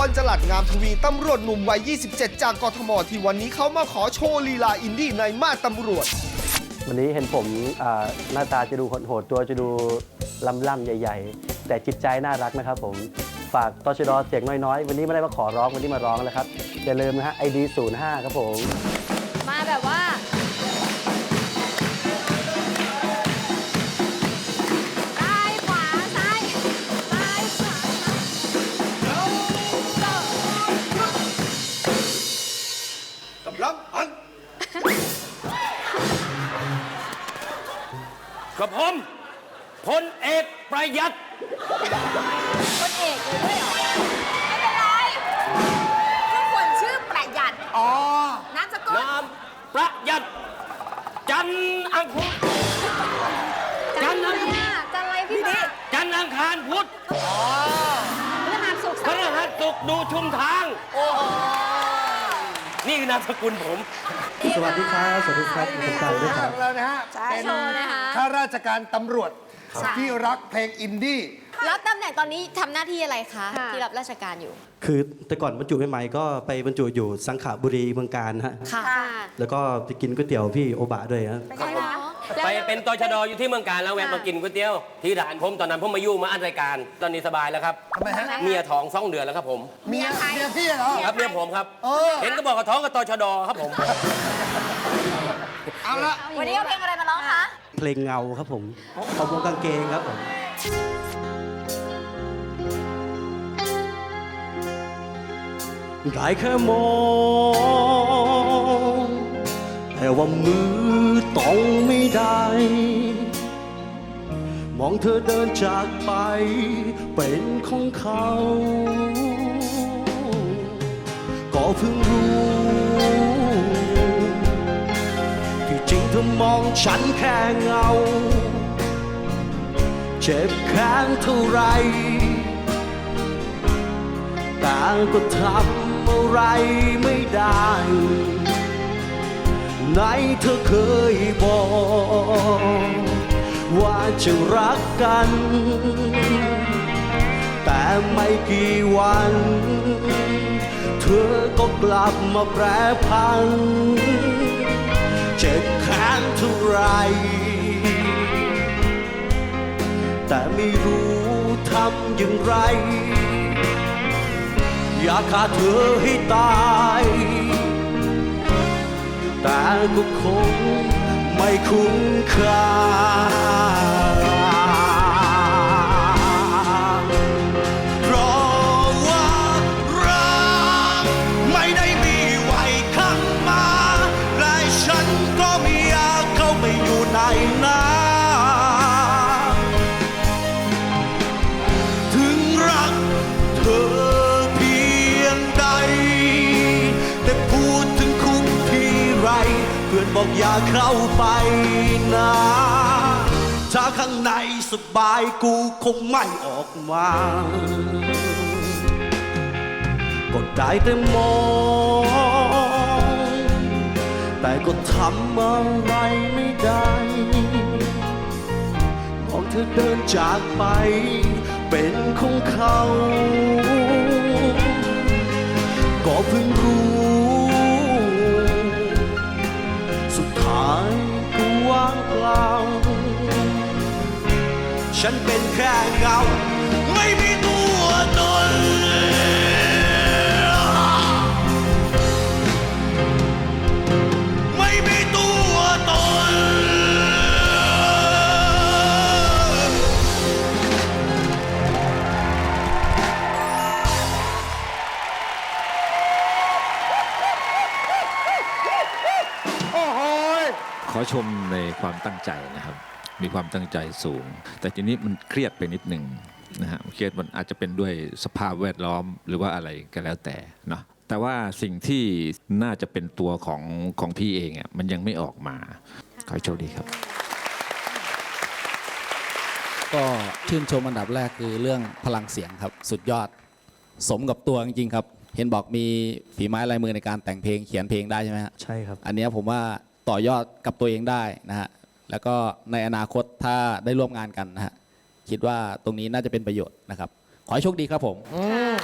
อนจลัดงามทวีตำรวจหนุ่มวัย 27 จากกทมที่วันนี้เขามาขอโชว์ลีลาอินดี้ในมาตำรวจ วันนี้เห็นผมอ่าหน้าตาจะดูโหดๆตัวจะดูล่ำๆใหญ่ ๆ แต่จิตใจน่ารักนะครับผม ฝากตชดเสียงน้อยๆ วันนี้ไม่ได้มาขอร้องวันนี้มาร้องแล้วครับ อย่าลืมนะฮะไอดี05 ครับผม อกประหยัดคนเอกเลยด้วยเหรอไม่เป็นไรคือคนชื่อประหยัดอ๋อนามสกุลนามประหยัด จันทร์อังคารจันอะไรอะจันอะไรพี่มาจันทร์อังคารพุธพฤหัสศุกร์พเสาฤร์หัสศุกร์ดูชุมทางนี่คือนามสกุลผม สวัสดีครับ สวัสดีครับผมกายด้วยครับแล้วนะฮะใช่เป็นโชว์นะคะ ข้าราชการตำรวจ ใช่ ที่รักเพลงอินดี้ แล้วตำแหน่งตอนนี้ทำหน้าที่อะไรคะที่รับราชการอยู่ คือแต่ก่อนบรรจุใหม่ๆก็ไปบรรจุอยู่สังขบุรีเมืองการฮะ ค่ะแล้วก็ไปกินก๋วยเตี๋ยวพี่โอบะด้วยฮะ ใช่เหรอไปเป็นตชดอยู่ที่เมืองการแล้วแวะมากินก๋วยเตี๋ยวที่ร้านผมตอนนั้นผมมาอยู่มาอัดรายการตอนนี้สบายแล้วครับทำไมฮะ เมียท้องสองเดือนแล้วครับผม เมียเมียพี่เหรอ ครับเมียผมครับ เออ เห็นก็บอกกับท้องกับตชดครับผม เอาละวันนี้เอาเพลงอะไรมาร้องคะ เพลงเงาครับผมขอบวงกางเกงครับผมได้แค่มองแต่ว่ามือต้องไม่ได้ มองเธอเดินจากไปเป็นของเขา ก็เพิ่งรู้ ฉันแค่เงา เจ็บแค้นเท่าไรแต่ก็ทำอะไรไม่ได้ ไหนเธอเคยบอก ว่าจะรักกัน แต่ไม่กี่วัน เธอก็กลับมาแปรพันเจ็บ แค้นเท่าไร แต่ไม่รู้ทำอย่างไร อยากฆ่าเธอให้ตาย แต่ก็คงไม่คุ้มค่า ไม่อยากเข้าไปอยู่ในนั้นถึงรักเธอเพียงใด แต่พูดถึงคุกทีไร เพื่อนบอกอย่าเข้าไปนะถ้าข้างในสบายกูคงไม่ออกมาก็ได้แต่มอง แต่ก็ทำอะไรไม่ได้มองเธอเดินจากไป เป็นของเขา ก็เพิ่งรู้ สุดท้ายก็ว่างเปล่า ฉันเป็นแค่เงา ขอชมในความตั้งใจนะครับ มีความตั้งใจสูง แต่ทีนี้มันเครียดไปนิดหนึ่งนะฮะเครียดมันอาจจะเป็นด้วยสภาพแวดล้อมหรือว่าอะไรก็แล้วแต่เนาะแต่ว่าสิ่งที่น่าจะเป็นตัวของของพี่เองอะมันยังไม่ออกมา ขอให้โชคดีครับ ก็ชื่นชมอันดับแรกคือเรื่องพลังเสียงครับ สุดยอด สมกับตัวจริงๆครับ เห็นบอกมีฝีไม้ลายมือในการแต่งเพลงเขียนเพลงได้ใช่ไหมฮะใช่ครับ อันเนี้ยผมว่า ต่อยอดกับตัวเองได้นะฮะแล้วก็ในอนาคตถ้าได้ร่วมงานกันนะฮะคิดว่าตรงนี้น่าจะเป็นประโยชน์นะครับ ขอให้โชคดีครับผม อืม